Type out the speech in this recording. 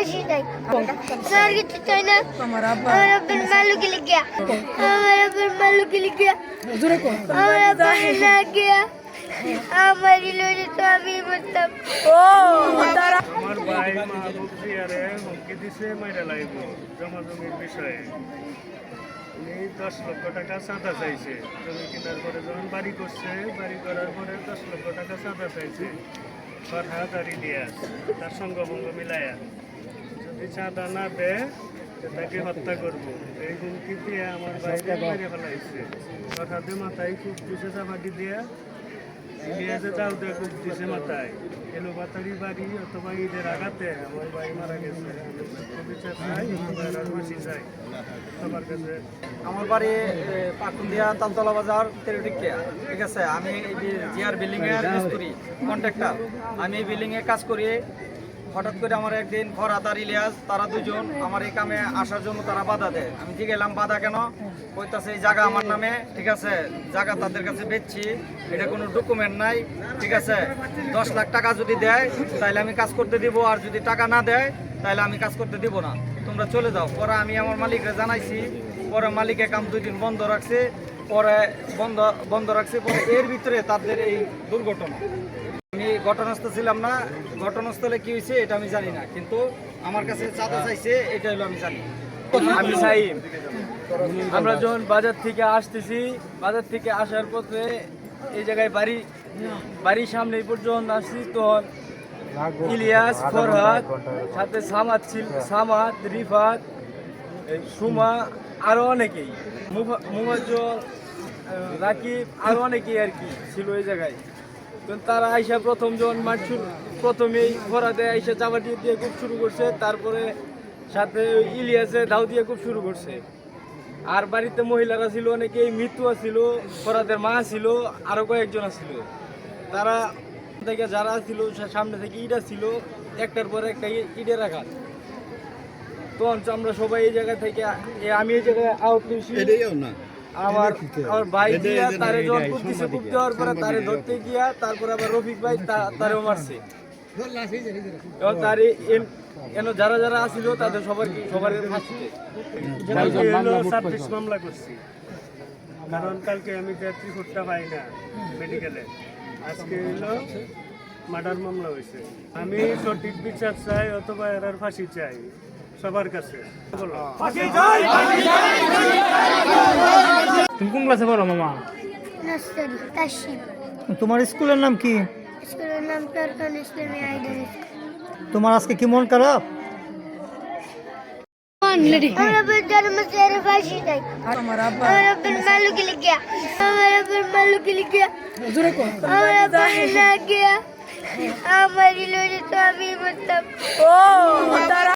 ফাঁসি দেয় আর কিছু চাই না। আমার আব্বা। আব্বার মালুকে লিখিয়া। আমার আব্বার মালুকে লিখিয়া। আমার আব্বার না গিয়া আমার ইলোরে তো আমি বলতাম ও তারা আমার ভাই মাহবুব জিয়ারে হুমকি দিছে মাইরা লাইব। জমা জমির বিষয়ে। উনি দশ লক্ষ টাকা চাঁদা চাইছে। জমি কেনার পরে যখন বাড়ি করছে বাড়ি করার পরে দশ লক্ষ টাকা চাঁদা চাইছে। ছয় হাজারি দিয়া তার সঙ্গভঙ্গ মিলায়া। যদি চাঁদা না দেয় তাকে হত্যা করব। এই হুমকি দিয়ে আমার বাইরে মেরে ফেলাইছে। হঠাৎ মাথায় খুব দিছে চাপাটি দিয়া ইলিয়াসে চাল দিয়ে খুব দিছে মাথায়। এলো বাতারি বাড়ি অথবা ঈদের আঘাতে আমার ভাই মারা গেছে। খুবই চাই অথবা এরার মাসি চাই সবার কাছে আমার বাড়ি পাকুন্দিয়া তালতলা বাজার তেরোটিকিয়া। ঠিক আছে আমি জিআর বিল্ডিং এর মিস্ত্রি কন্ট্রাক্টর। আমি এই বিল্ডিং এ কাজ করি হঠাৎ করে আমার একদিন ফরহাদ আর ইলিয়াস, তারা দুজন আমার এই কামে আসার জন্য তারা বাধা দেয়। আমি এলাম, বাধা কেন? কইতাছে, এই জায়গা আমার নামে, ঠিক আছে? জায়গা তাদের কাছে বেচছি, এটা কোনো ডকুমেন্ট নাই, ঠিক আছে? দশ লাখ টাকা যদি দেয় তাহলে আমি কাজ করতে দিব, আর যদি টাকা না দেয় তাহলে আমি কাজ করতে দিব না। তোমরা চলে যাও। পরে আমি আমার মালিককে জানাইছি, পরে মালিকে কাম দুই দিন বন্ধ রাখছে, পরে বন্ধ বন্ধ রাখছে, পরে এর ভিতরে তাদের এই দুর্ঘটনা। আমি ঘটনাস্থল ছিলাম না। ঘটনাস্থলে কি হয়েছে এটা আমি জানি না, কিন্তু আমার কাছে চাঁদা চাইছে, এটা হলো আমি জানি। আমি সাইম। আমরা যখন বাজার থেকে আসতেছি, বাজার থেকে আসার পথে এই জায়গায় বাড়ি, বাড়ির সামনে এই পর্যন্ত আসছি তখন ইলিয়াস, ফরহাদ, সাথে সামাদ ছিল, সামাদ, রিফাত সুমা আরও অনেকেই। মুফা- মুফাজ্জল রাকিব আরও অনেকেই আর কি ছিল এই জায়গায়। তারা আইসা প্রথম যখন মাঠ শুরু প্রথমেই ফরাদে আইসা চাপাটি দিয়ে খুব শুরু করছে, তারপরে সাথে ইলিয়াসে ধাউ দিয়ে খুব শুরু করছে। আর বাড়িতে মহিলারা ছিল, অনেকেই মৃত্যু ছিল ফরাদের মা ছিল আরও কয়েকজন ছিল তারা থেকে যারা ছিল সামনে থেকে ইটা ছিল একটার পর একটা ইটে রাখা তখন আমরা সবাই এই জায়গা থেকে আমি এই জায়গায় আউট হয়েছি। আমার আমার ভাই গিয়া তারে যখন কুপ দেওয়ার পরে তারে ধরতে গিয়া তারপর আবার রফিক ভাই তা- তারেও মারছে। এবং তারে এন- এন যারা যারা আসিল তাদের সবার সবার ছাব্বিশ মামলা করছি। কারণ কালকে আমি যাত্রী ফুটটা পাই না মেডিকেলে আজকে হলো মার্ডার মামলা হয়েছে আমি সঠিক বিচার চাই অথবা এরার ফাঁসি চাই। সবার কাছে বলো তুমি কোন ক্লাসে পড়ো মামা নার্সারি তাসিম তোমার স্কুলের নাম কি? স্কুলের নাম কারখান ইসলামী আইডেন তোমার আজকে কি মন খারাপ? আমার